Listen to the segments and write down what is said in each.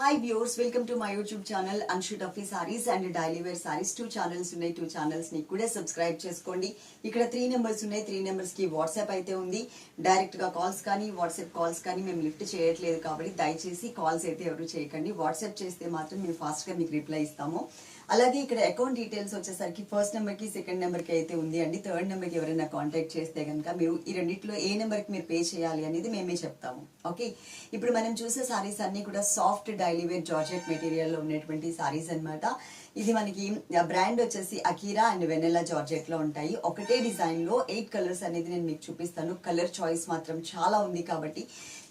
Hi viewers welcome to my YouTube channel Anshu Tuffy saris and daily wear saris two channels ఉన్నాయి two ఛానల్స్ని కూడా subscribe చేసుకోండి. ఇక్కడ three numbers ఉన్నాయి three నెంబర్స్కి వాట్సాప్ అయితే ఉంది. డైరెక్ట్గా కాల్స్ కానీ వాట్సాప్ కాల్స్ కానీ మేము లిఫ్ట్ చేయట్లేదు కాబట్టి దయచేసి కాల్స్ అయితే ఎవరు చేయకండి. వాట్సాప్ చేస్తే మాత్రం మేము ఫాస్ట్గా మీకు రిప్లై ఇస్తాము. అలాగే ఇక్కడ అకౌంట్ డీటెయిల్స్ వచ్చేసరికి ఫస్ట్ నెంబర్కి సెకండ్ నెంబర్కి అయితే ఉంది అండి. థర్డ్ నెంబర్కి ఎవరైనా కాంటాక్ట్ చేస్తే కనుక మీరు ఈ రెండింటిలో ఏ నెంబర్కి మీరు పే చేయాలి అనేది మేమే చెప్తాము. ఓకే ఇప్పుడు మనం చూసే సారీస్ అన్ని కూడా సాఫ్ట్ డై వేర్ జార్జెట్ మెటీరియల్లో ఉన్నటువంటి సారీస్ అన్నమాట. ఇది మనకి బ్రాండ్ వచ్చేసి అకీరా అండ్ వెనెలా జార్జెట్లో ఉంటాయి. ఒకటే డిజైన్లో ఎయిట్ కలర్స్ అనేది నేను మీకు చూపిస్తాను. కలర్ చాయిస్ మాత్రం చాలా ఉంది కాబట్టి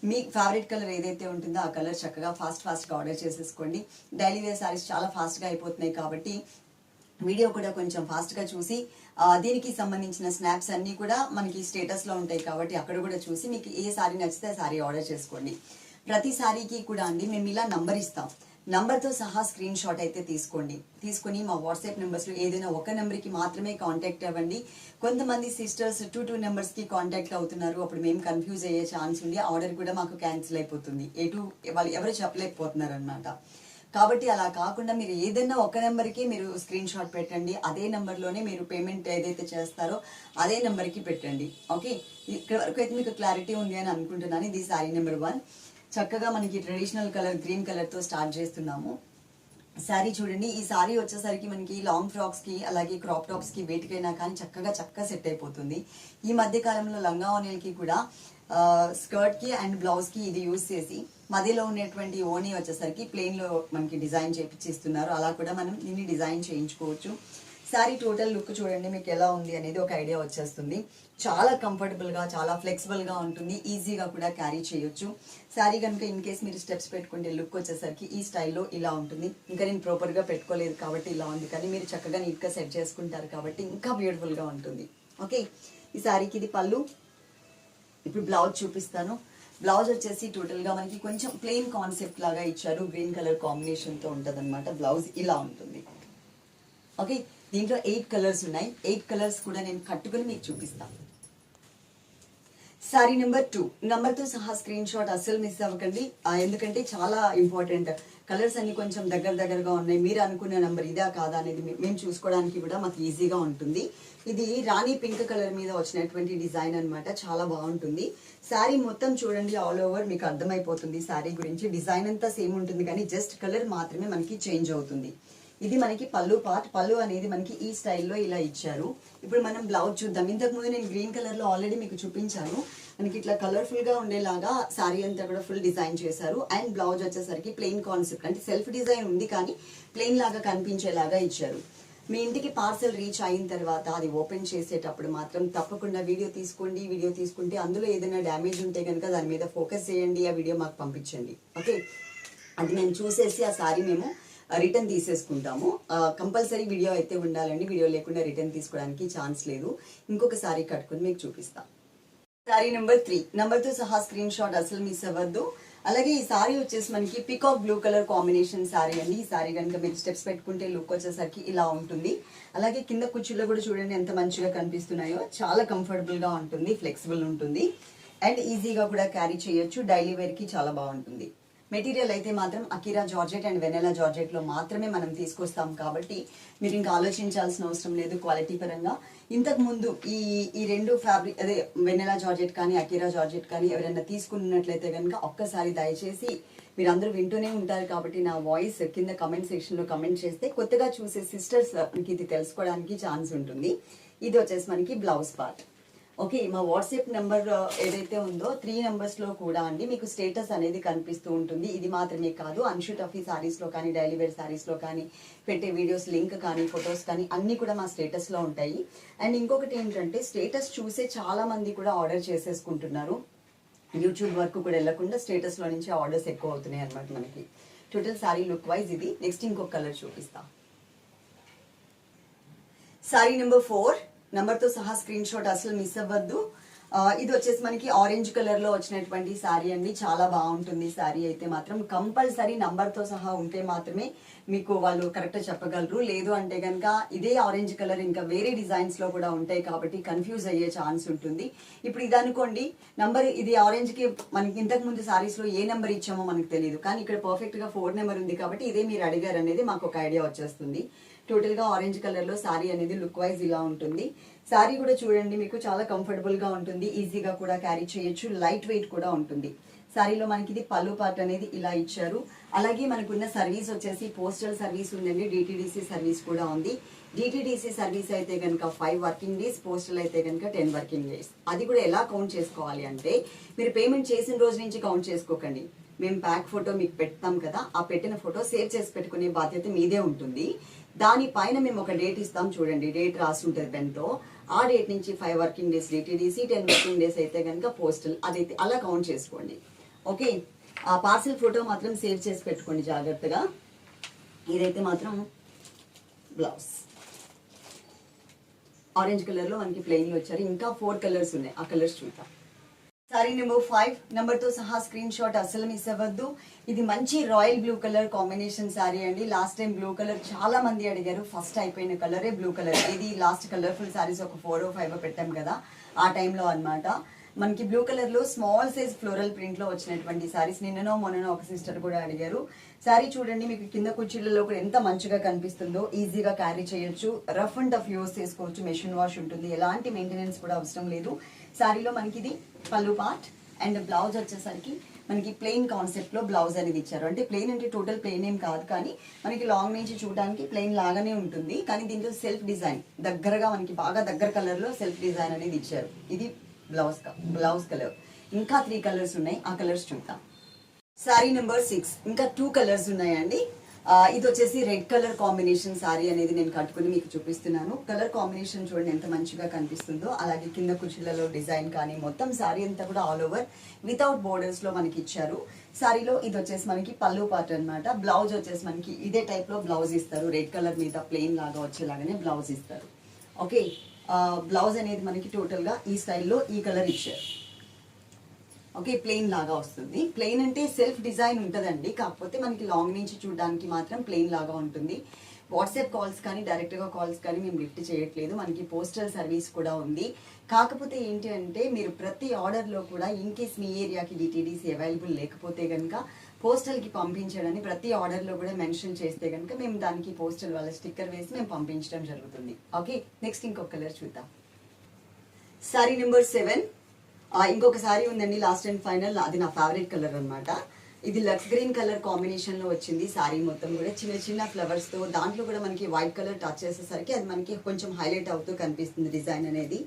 మీ ఫేవరెట్ కలర్ ఏదైతే ఉంటుందో ఆ కలర్ చక్కగా ఫాస్ట్ ఫాస్ట్గా ఆర్డర్ చేసేసుకోండి. డైలీ వేర్ సారీస్ చాలా ఫాస్ట్గా అయిపోతున్నాయి కాబట్టి వీడియో కూడా కొంచెం ఫాస్ట్గా చూసి దీనికి సంబంధించిన స్నాప్స్ అన్నీ కూడా మనకి స్టేటస్లో ఉంటాయి కాబట్టి అక్కడ కూడా చూసి మీకు ఏ సారీ నచ్చితే ఆ సారీ ఆర్డర్ చేసుకోండి. ప్రతి సారీకి కూడా అండి మేము ఇలా నంబర్ ఇస్తాం. నంబర్తో సహా స్క్రీన్ షాట్ అయితే తీసుకోండి. తీసుకొని మా వాట్సాప్ నెంబర్స్లో ఏదైనా ఒక నెంబర్కి మాత్రమే కాంటాక్ట్ అవ్వండి. కొంతమంది సిస్టర్స్ టూ టూ నెంబర్స్కి కాంటాక్ట్ అవుతున్నారు. అప్పుడు మేము కన్ఫ్యూజ్ అయ్యే ఛాన్స్ ఉంది. ఆర్డర్ కూడా మాకు క్యాన్సిల్ అయిపోతుంది. ఎటు వాళ్ళు ఎవరు చెప్పలేకపోతున్నారు అనమాట కాబట్టి అలా కాకుండా మీరు ఏదైనా ఒక నెంబర్కి మీరు స్క్రీన్ షాట్ పెట్టండి. అదే నెంబర్లోనే మీరు పేమెంట్ ఏదైతే చేస్తారో అదే నెంబర్కి పెట్టండి. ఓకే? ఇక్కడ వరకు అయితే మీకు క్లారిటీ ఉంది అని అనుకుంటున్నాను. ఇది సారీ నెంబర్ వన్. చక్కగా మనకి ట్రెడిషనల్ కలర్ గ్రీన్ కలర్తో స్టార్ట్ చేస్తున్నాము. శారీ చూడండి ఈ శారీ వచ్చేసరికి మనకి లాంగ్ ఫ్రాక్స్కి అలాగే క్రాప్ టాప్స్కి వేటికైనా కానీ చక్కగా చక్కగా సెట్ అయిపోతుంది. ఈ మధ్య కాలంలో లంగా ఓనీలకి కూడా స్కర్ట్కి అండ్ బ్లౌజ్కి ఇది యూజ్ చేసి మధ్యలో ఉన్నటువంటి ఓనీ వచ్చేసరికి ప్లెయిన్లో మనకి డిజైన్ చేపించిస్తున్నారు అలా కూడా మనం దీన్ని డిజైన్ చేయించుకోవచ్చు. శారీ టోటల్ లుక్ చూడండి మీకు ఎలా ఉంది అనేది ఒక ఐడియా వచ్చేస్తుంది. చాలా కంఫర్టబుల్గా చాలా ఫ్లెక్సిబుల్గా ఉంటుంది. ఈజీగా కూడా క్యారీ చేయొచ్చు. శారీ కనుక ఇన్ కేస్ మీరు స్టెప్స్ పెట్టుకుంటే లుక్ వచ్చేసరికి ఈ స్టైల్లో ఇలా ఉంటుంది. ఇంకా నేను ప్రాపర్గా పెట్టుకోలేదు కాబట్టి ఇలా ఉంది. కానీ మీరు చక్కగా నీట్గా సెట్ చేసుకుంటారు కాబట్టి ఇంకా బ్యూటిఫుల్గా ఉంటుంది. ఓకే ఈ శారీకి ఇది పళ్ళు. ఇప్పుడు బ్లౌజ్ చూపిస్తాను. బ్లౌజ్ వచ్చేసి టోటల్గా మనకి కొంచెం ప్లెయిన్ కాన్సెప్ట్ లాగా ఇచ్చారు. గ్రీన్ కలర్ కాంబినేషన్తో ఉంటుంది అనమాట బ్లౌజ్ ఇలా ఉంటుంది. ఓకే దీంట్లో ఎయిట్ కలర్స్ ఉన్నాయి. ఎయిట్ కలర్స్ కూడా నేను కట్టుకుని మీకు చూపిస్తాను. సారీ నెంబర్ టూ నెంబర్తో సహా స్క్రీన్ షాట్ అస్సలు మిస్ అవ్వకండి. ఎందుకంటే చాలా ఇంపార్టెంట్ కలర్స్ అన్ని కొంచెం దగ్గర దగ్గరగా ఉన్నాయి. మీరు అనుకున్న నెంబర్ ఇదా కాదా అనేది మేము చూసుకోవడానికి కూడా మాకు ఈజీగా ఉంటుంది. ఇది రాణి పింక్ కలర్ మీద వచ్చినటువంటి డిజైన్ అన్నమాట. చాలా బాగుంటుంది. శారీ మొత్తం చూడండి ఆల్ ఓవర్ మీకు అర్థమైపోతుంది. శారీ గురించి డిజైన్ అంతా సేమ్ ఉంటుంది. కానీ జస్ట్ కలర్ మాత్రమే మనకి చేంజ్ అవుతుంది. ఇది మనకి పళ్ళు పార్ట్ పళ్ళు అనేది మనకి ఈ స్టైల్లో ఇలా ఇచ్చారు. ఇప్పుడు మనం బ్లౌజ్ చూద్దాం. ఇంతకుముందు నేను గ్రీన్ కలర్లో ఆల్రెడీ మీకు చూపించాను. మనకి ఇట్లా కలర్ఫుల్గా ఉండేలాగా శారీ అంతా కూడా ఫుల్ డిజైన్ చేశారు. అండ్ బ్లౌజ్ వచ్చేసరికి ప్లెయిన్ కాన్సెప్ట్ అంటే సెల్ఫ్ డిజైన్ ఉంది కానీ ప్లెయిన్ లాగా కనిపించేలాగా ఇచ్చారు. మీ ఇంటికి పార్సల్ రీచ్ అయిన తర్వాత అది ఓపెన్ చేసేటప్పుడు మాత్రం తప్పకుండా వీడియో తీసుకోండి వీడియో తీసుకుంటే అందులో ఏదైనా డ్యామేజ్ ఉంటే కనుక దాని మీద ఫోకస్ చేయండి. ఆ వీడియో మాకు పంపించండి. ఓకే అది మేము చూసేసి ఆ సారీ మేము రిటర్న్ తీసేసుకుంటాము. కంపల్సరీ వీడియో అయితే ఉండాలండి. వీడియో లేకుండా రిటర్న్ తీసుకోవడానికి ఛాన్స్ లేదు. ఇంకొక సారీ కట్టుకుని మీకు చూపిస్తాం. Sari number three. నెంబర్తో సహా స్క్రీన్ షాట్ అసలు మిస్ అవ్వద్దు. అలాగే ఈ సారీ వచ్చేసి మనకి peacock blue colour combination sari అండి. ఈ సారీ కనుక మీరు స్టెప్స్ పెట్టుకుంటే లుక్ వచ్చేసరికి ఇలా ఉంటుంది. అలాగే కింద కుర్చీలో కూడా చూడండి ఎంత మంచిగా కనిపిస్తున్నాయో. చాలా కంఫర్టబుల్గా ఉంటుంది ఫ్లెక్సిబుల్ ఉంటుంది. అండ్ ఈజీగా కూడా క్యారీ చేయొచ్చు. డైలీ వేర్కి చాలా బాగుంటుంది. మెటీరియల్ అయితే మాత్రం అకిరా జార్జెట్ అండ్ వెనెలా జార్జెట్లో మాత్రమే మనం తీసుకొస్తాం కాబట్టి మీరు ఇంకా ఆలోచించాల్సిన అవసరం లేదు క్వాలిటీ పరంగా. ఇంతకు ముందు ఈ ఈ రెండు ఫ్యాబ్రిక్ అదే వెనెలా జార్జెట్ కానీ అకిరా జార్జెట్ కానీ ఎవరైనా తీసుకున్నట్లయితే కనుక ఒక్కసారి దయచేసి మీరు అందరూ వింటూనే ఉంటారు కాబట్టి నా వాయిస్ కింద కమెంట్ సెక్షన్లో కమెంట్ చేస్తే కొత్తగా చూసే సిస్టర్స్ ఇది తెలుసుకోవడానికి ఛాన్స్ ఉంటుంది. ఇది వచ్చేసి మనకి బ్లౌజ్ పార్ట్. ఓకే మా వాట్సాప్ నెంబర్ ఏదైతే ఉందో త్రీ నెంబర్స్లో కూడా అండి మీకు స్టేటస్ అనేది కనిపిస్తూ ఉంటుంది. ఇది మాత్రమే కాదు అన్షు టఫీ శారీస్లో కానీ డైలీ వేర్ శారీస్లో కానీ పెట్టే వీడియోస్ లింక్ కానీ ఫొటోస్ కానీ అన్నీ కూడా మా స్టేటస్లో ఉంటాయి. అండ్ ఇంకొకటి ఏంటంటే స్టేటస్ చూసే చాలామంది కూడా ఆర్డర్ చేసేసుకుంటున్నారు. యూట్యూబ్ వరకు కూడా వెళ్ళకుండా స్టేటస్లో నుంచి ఆర్డర్స్ ఎక్కువ అవుతున్నాయి అన్నమాట మనకి. టోటల్ సారీ లుక్ వైజ్ ఇది. నెక్స్ట్ ఇంకొక కలర్ చూపిస్తా. శారీ నెంబర్ ఫోర్ తో సహా స్క్రీన్ షాట్ అసలు మిస్ అవ్వద్దు. ఇది వచ్చేసి మనకి ఆరెంజ్ కలర్లో వచ్చినటువంటి శారీ అండి. చాలా బాగుంటుంది శారీ అయితే మాత్రం. కంపల్సరీ నంబర్తో సహా ఉంటే మాత్రమే మీకు వాళ్ళు కరెక్ట్ చెప్పగలరు. లేదు అంటే కనుక ఇదే ఆరెంజ్ కలర్ ఇంకా వేరే డిజైన్స్లో కూడా ఉంటాయి కాబట్టి కన్ఫ్యూజ్ అయ్యే ఛాన్స్ ఉంటుంది. ఇప్పుడు ఇది అనుకోండి నంబర్ ఇది ఆరెంజ్కి మనకి ఇంతకు ముందు సారీస్లో ఏ నెంబర్ ఇచ్చామో మనకు తెలియదు. కానీ ఇక్కడ పర్ఫెక్ట్గా ఫోర్ నెంబర్ ఉంది కాబట్టి ఇదే మీరు అడిగారు అనేది మాకు ఒక ఐడియా వచ్చేస్తుంది. టోటల్గా ఆరెంజ్ కలర్లో శారీ అనేది లుక్ వైజ్ ఇలా ఉంటుంది. శారీ కూడా చూడండి మీకు చాలా కంఫర్టబుల్గా ఉంటుంది. ఈజీగా కూడా క్యారీ చేయొచ్చు. లైట్ వెయిట్ కూడా ఉంటుంది. శారీలో మనకి ఇది పళ్ళు పార్ట్ అనేది ఇలా ఇచ్చారు. అలాగే మనకున్న సర్వీస్ వచ్చేసి పోస్టల్ సర్వీస్ ఉందండి. డిటీడీసీ సర్వీస్ కూడా ఉంది. డిటీడీసీ సర్వీస్ అయితే కనుక ఫైవ్ వర్కింగ్ డేస్ పోస్టల్ అయితే కనుక టెన్ వర్కింగ్ డేస్ అది కూడా ఎలా కౌంట్ చేసుకోవాలి అంటే మీరు పేమెంట్ చేసిన రోజు నుంచి కౌంట్ చేసుకోకండి. మేము బ్యాక్ ఫోటో మీకు పెడతాం కదా ఆ పెట్టిన ఫోటో సేవ్ చేసి పెట్టుకునే బాధ్యత మీదే ఉంటుంది. దానిపైన మేము ఒక డేట్ ఇస్తాం చూడండి. డేట్ రాసి ఉంటుంది పెన్తో. ఆ డేట్ నుంచి five working days DTDC ten working days అయితే కనుక పోస్టల్ అదైతే అలా కౌంట్ చేసుకోండి. ఓకే ఆ పార్సిల్ ఫోటో మాత్రం సేవ్ చేసి పెట్టుకోండి జాగ్రత్తగా. ఇదైతే మాత్రం బ్లౌజ్ ఆరెంజ్ కలర్లో మనకి ప్లెయిన్ వచ్చారు. ఇంకా ఫోర్ కలర్స్ ఉన్నాయి. ఆ కలర్స్ చూద్దాం. సారీ నెంబర్ ఫైవ్ నెంబర్తో సహా స్క్రీన్ షాట్ అసలు మిస్ అవ్వద్దు. ఇది మంచి royal blue colour combination sari అండి. లాస్ట్ టైం బ్లూ కలర్ చాలా మంది అడిగారు. ఫస్ట్ అయిపోయిన కలరే బ్లూ కలర్ ఇది లాస్ట్ కలర్ఫుల్ సారీస్ ఒక ఫోర్ ఫైవ్ oh పెట్టాం కదా. ఆ టైంలో అన్నమాట. మనకి బ్లూ కలర్లో స్మాల్ సైజ్ ఫ్లోరల్ ప్రింట్లో వచ్చినటువంటి సారీస్ నిన్ననో మొన్ననో ఒక సిస్టర్ కూడా అడిగారు. సారీ చూడండి మీకు కింద కుర్చీలలో కూడా ఎంత మంచిగా కనిపిస్తుందో ఈజీగా క్యారీ చేయొచ్చు. రఫ్ అండ్ టఫ్ యూస్ చేసుకోవచ్చు. మెషిన్ వాష్ ఉంటుంది. ఎలాంటి మెయింటెనెన్స్ కూడా అవసరం లేదు. సారీలో మనకి ఇది పళ్ళు పార్ట్ అండ్ బ్లౌజ్ వచ్చేసరికి మనకి ప్లెయిన్ కాన్సెప్ట్లో బ్లౌజ్ అనేది ఇచ్చారు. అంటే ప్లెయిన్ అంటే టోటల్ ప్లెయిన్ ఏం కాదు కానీ మనకి లాంగ్ నుంచి చూడడానికి ప్లెయిన్ లాగానే ఉంటుంది. కానీ దీంట్లో సెల్ఫ్ డిజైన్ దగ్గరగా మనకి బాగా దగ్గర కలర్లో సెల్ఫ్ డిజైన్ అనేది ఇచ్చారు. ఇది బ్లౌజ్ బ్లౌజ్ కలర్ ఇంకా త్రీ కలర్స్ ఉన్నాయి. ఆ కలర్స్ చూద్దాం. సారీ నెంబర్ సిక్స్ ఇంకా టూ కలర్స్ ఉన్నాయండి. ఇది వచ్చేసి రెడ్ కలర్ కాంబినేషన్ సారీ అనేది నేను కట్టుకుని మీకు చూపిస్తున్నాను. కలర్ కాంబినేషన్ చూడండి ఎంత మంచిగా కనిపిస్తుందో. అలాగే కింద కుర్చీలలో డిజైన్ కానీ మొత్తం సారీ అంతా కూడా ఆల్ ఓవర్ వితౌట్ బోర్డర్స్లో మనకి ఇచ్చారు. సారీలో ఇది వచ్చేసి మనకి పళ్ళు పాట అన్నమాట. బ్లౌజ్ వచ్చేసి మనకి ఇదే టైప్లో బ్లౌజ్ ఇస్తారు. రెడ్ కలర్ మీద ప్లెయిన్ లాగా వచ్చేలాగానే బ్లౌజ్ ఇస్తారు. ఓకే? బ్లౌజ్ అనేది మనకి టోటల్గా ఈ స్టైల్లో ఈ కలర్ ఇచ్చారు. ఓకే ప్లెయిన్ లాగా వస్తుంది. ప్లెయిన్ అంటే సెల్ఫ్ డిజైన్ ఉంటుందండి. కాకపోతే మనకి లాంగ్ నుంచి చూడడానికి మాత్రం ప్లెయిన్ లాగా ఉంటుంది. వాట్సాప్ కాల్స్ కానీ డైరెక్ట్గా కాల్స్ కానీ మేము లిఫ్ట్ చేయట్లేదు. మనకి పోస్టల్ సర్వీస్ కూడా ఉంది. కాకపోతే ఏంటి అంటే మీరు ప్రతి ఆర్డర్లో కూడా ఇన్ కేస్ మీ ఏరియాకి డిటీడీసీ అవైలబుల్ లేకపోతే కనుక పోస్టల్కి పంపించడని ప్రతి ఆర్డర్లో కూడా మెన్షన్ చేస్తే కనుక మేము దానికి పోస్టల్ వాళ్ళ స్టిక్కర్ వేసి మేము పంపించడం జరుగుతుంది. ఓకే నెక్స్ట్ ఇంకొక కలర్ చూద్దాం. Sari number seven. ఇంకొక సారీ ఉందండి లాస్ట్ అండ్ ఫైనల్ అది నా ఫేవరెట్ కలర్ అనమాట ఇది లక్స్ గ్రీన్ కలర్ కాంబినేషన్లో వచ్చింది సారీ మొత్తం కూడా. చిన్న చిన్న ఫ్లవర్స్తో దాంట్లో కూడా మనకి వైట్ కలర్ టచ్ చేసేసరికి అది మనకి కొంచెం హైలైట్ అవుతూ కనిపిస్తుంది డిజైన్ అనేది.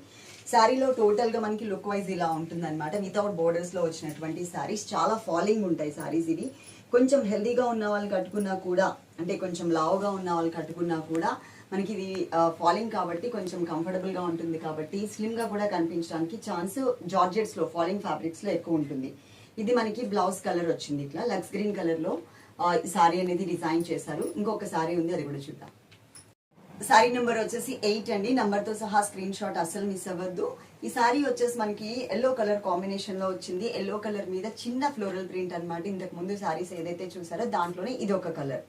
శారీలో టోటల్గా మనకి లుక్ వైజ్ ఇలా ఉంటుంది అనమాట వితౌట్ బోర్డర్స్లో వచ్చినటువంటి సారీస్ చాలా ఫాలింగ్ ఉంటాయి సారీస్ ఇవి. కొంచెం హెల్దీగా ఉన్న వాళ్ళు కట్టుకున్నా కూడా అంటే కొంచెం లావుగా ఉన్న వాళ్ళు కట్టుకున్నా కూడా మనకి ఇది ఫాలింగ్ కాబట్టి కొంచెం కంఫర్టబుల్గా ఉంటుంది కాబట్టి స్లిమ్గా కూడా కనిపించడానికి ఛాన్స్ జార్జెట్స్లో ఫాలింగ్ ఫ్యాబ్రిక్స్లో ఎక్కువ ఉంటుంది. ఇది మనకి బ్లౌజ్ కలర్ వచ్చింది ఇట్లా లక్స్ గ్రీన్ కలర్లో సారీ అనేది డిజైన్ చేశారు. ఇంకొక సారీ ఉంది అది కూడా చూద్దాం. సారీ నెంబర్ వచ్చేసి ఎయిట్ అండి. నంబర్తో సహా స్క్రీన్ షాట్ అస్సలు మిస్ అవ్వద్దు. ఈ సారీ వచ్చేసి మనకి ఎల్లో కలర్ కాంబినేషన్లో వచ్చింది. ఎల్లో కలర్ మీద చిన్న ఫ్లోరల్ ప్రింట్ అనమాట ఇంతకు ముందు సారీస్ ఏదైతే చూసారో దాంట్లోనే ఇది ఒక కలర్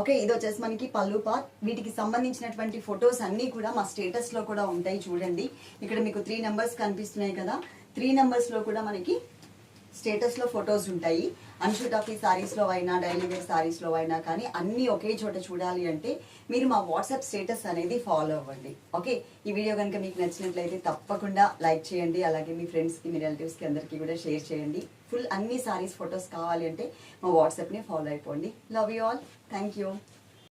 ఓకే ఇది వచ్చేసి మనకి పళ్ళు పాత్ వీటికి సంబంధించినటువంటి ఫొటోస్ అన్ని కూడా మా స్టేటస్లో కూడా ఉంటాయి చూడండి. ఇక్కడ మీకు త్రీ నెంబర్స్ కనిపిస్తున్నాయి కదా. త్రీ నెంబర్స్లో కూడా మనకి స్టేటస్లో ఫొటోస్ ఉంటాయి. అన్షూట్ ఆఫ్ ఈ అయినా డైలీ వేర్ సారీస్లో అయినా కానీ అన్నీ ఒకే చోట చూడాలి అంటే మీరు మా వాట్సాప్ స్టేటస్ అనేది ఫాలో అవ్వండి. ఓకే? ఈ వీడియో కనుక మీకు నచ్చినట్లయితే తప్పకుండా లైక్ చేయండి. అలాగే మీ ఫ్రెండ్స్కి మీ రిలేటివ్స్కి అందరికీ కూడా షేర్ చేయండి. ఫుల్ అన్ని సారీస్ ఫొటోస్ కావాలి అంటే మా వాట్సాప్ని ఫాలో అయిపోండి. Love you all thank you